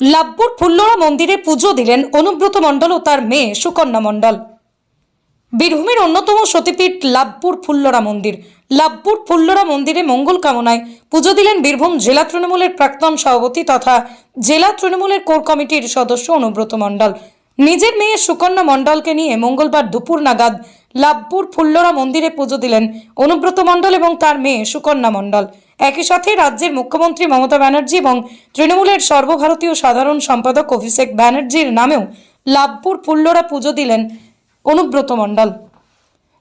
লাভপুর ফুল্লরা মন্দিরে পুজো দিলেন অনুব্রত মণ্ডল ও তার মেয়ে সুকন্যা মণ্ডল। বীরভূমের অন্যতম সতীপীঠ লাভপুর ফুল্লরা মন্দির। লাভপুর ফুল্লরা মন্দিরে মঙ্গল কামনায় পুজো দিলেন বীরভূম জেলা তৃণমূলের প্রাক্তন সভাপতি তথা জেলা তৃণমূলের কোর কমিটির সদস্য অনুব্রত মণ্ডল। নিজের মেয়ে সুকন্যা মণ্ডলকে নিয়ে মঙ্গলবার দুপুর নাগাদ লাভপুর ফুল্লরা মন্দিরে পুজো দিলেন অনুব্রত মণ্ডল এবং তার মেয়ে সুকন্যা মণ্ডল। একই সাথে রাজ্যের মুখ্যমন্ত্রী মমতা ব্যানার্জি এবং তৃণমূলের সর্বভারতীয় সাধারণ সম্পাদক অভিষেক ব্যানার্জির নামেও লাভপুর ফুল্লরা পুজো দিলেন অনুব্রত মণ্ডল।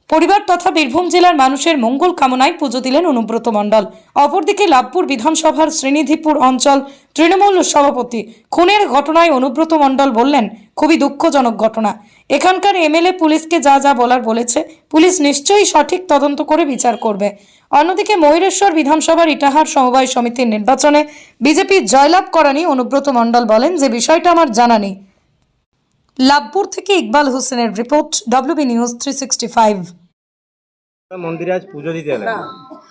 পরিবার তথা বীরভূম জেলার মানুষের মঙ্গল কামনায় পুজো দিলেন অনুব্রত মণ্ডল। অপরদিকে লাভপুর বিধানসভার শ্রীনিধিপুর অঞ্চল তৃণমূল সভাপতি খুনের ঘটনায় অনুব্রত মণ্ডল বললেন খুবই দুঃখজনক ঘটনা। এখানকার এমএলএ পুলিশকে যা যা বলার বলেছে পুলিশ নিশ্চয়ই সঠিক তদন্ত করে বিচার করবে। অন্যদিকে ময়ূরেশ্বর বিধানসভার ইটাহার সমবায় সমিতির নির্বাচনে বিজেপি জয়লাভ করা নিয়ে অনুব্রত মণ্ডল বলেন যে বিষয়টা আমার জানা নেই। লাভপুর থেকে ইকবাল হোসেনের report WB news three sixty five মন্দিরে আজ পুজো দিতে এলেন।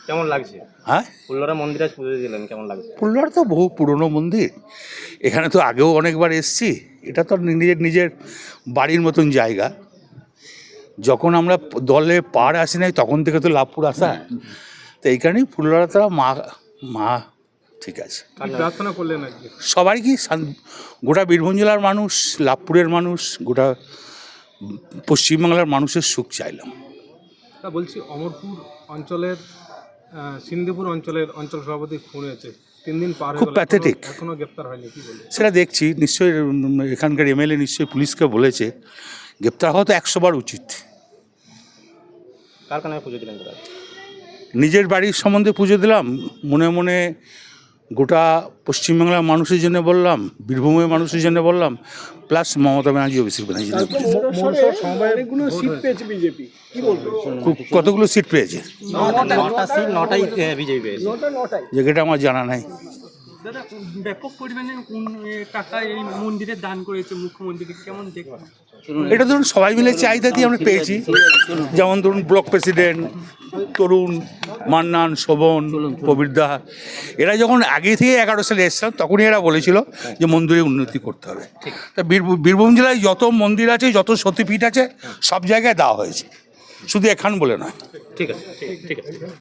কেমন লাগছে? হ্যাঁ? ফুল্লরা মন্দিরে আজ পুজো দিলেন কেমন লাগছে? তো বহু পুরনো মন্দির। এখানে তো আগেও অনেকবার এসছি। এটা তো নিজের নিজের বাড়ির মতন জায়গা। যখন আমরা দলে পার আসি নাই তখন থেকে তো লাভপুর আসা। তো এই কারণেই ফুলরা তারা মা মা ঠিক আছে। প্রার্থনা করলেন আজকে সবারই কি গোটা বীরভূম জেলার মানুষ লাভপুরের মানুষ গোটা পশ্চিমবাংলার মানুষের সুখ চাইলাম তা বলছি অমরপুর অঞ্চলের সিন্ধুপুর অঞ্চলের অঞ্চল সভাপতি খুন হয়েছে। হয়ে খুব গেল, এখনো- pathetic। এখনও গ্রেপ্তার হয়নি কি বলব? সেটা দেখছি নিশ্চয়ই এখানকার এমএলএ নিশ্চয়ই পুলিশকে বলেছে গ্রেপ্তার হওয়া তো একশো বার উচিত। কার কানে পুজো দিলেন নিজের বাড়ির সম্বন্ধে পুজো দিলাম মনে মনে গোটা পশ্চিমবাংলার মানুষের জন্য বললাম বীরভূমের মানুষের জন্য বললাম প্লাস মমতা ব্যানার্জি অভিষেক ব্যানার্জি কতগুলো সিট পেয়েছে? নটা সিট নটাই বিজেপি পেয়েছে। যেটা আমার জানা নাই। ব্যাপক পরিমাণে টাকা এই মন্দিরে দান করেছে মুখ্যমন্ত্রীকে কেমন দেখবেন এটা ধরুন সবাই মিলে চাহিদা দিয়ে আমরা পেয়েছি। যেমন ধরুন ব্লক প্রেসিডেন্ট তরুণ মান্নান শোভন প্রবীরদা। এরা যখন আগে থেকে এগারো সালে এসছিলাম তখনই এরা বলেছিল যে মন্দিরে উন্নতি করতে হবে। তা বীরভূম বীরভূম জেলায় যত মন্দির আছে যত সতীপীঠ আছে সব জায়গায় দেওয়া হয়েছে। শুধু এখান বলে নয়। ঠিক আছে ঠিক আছে।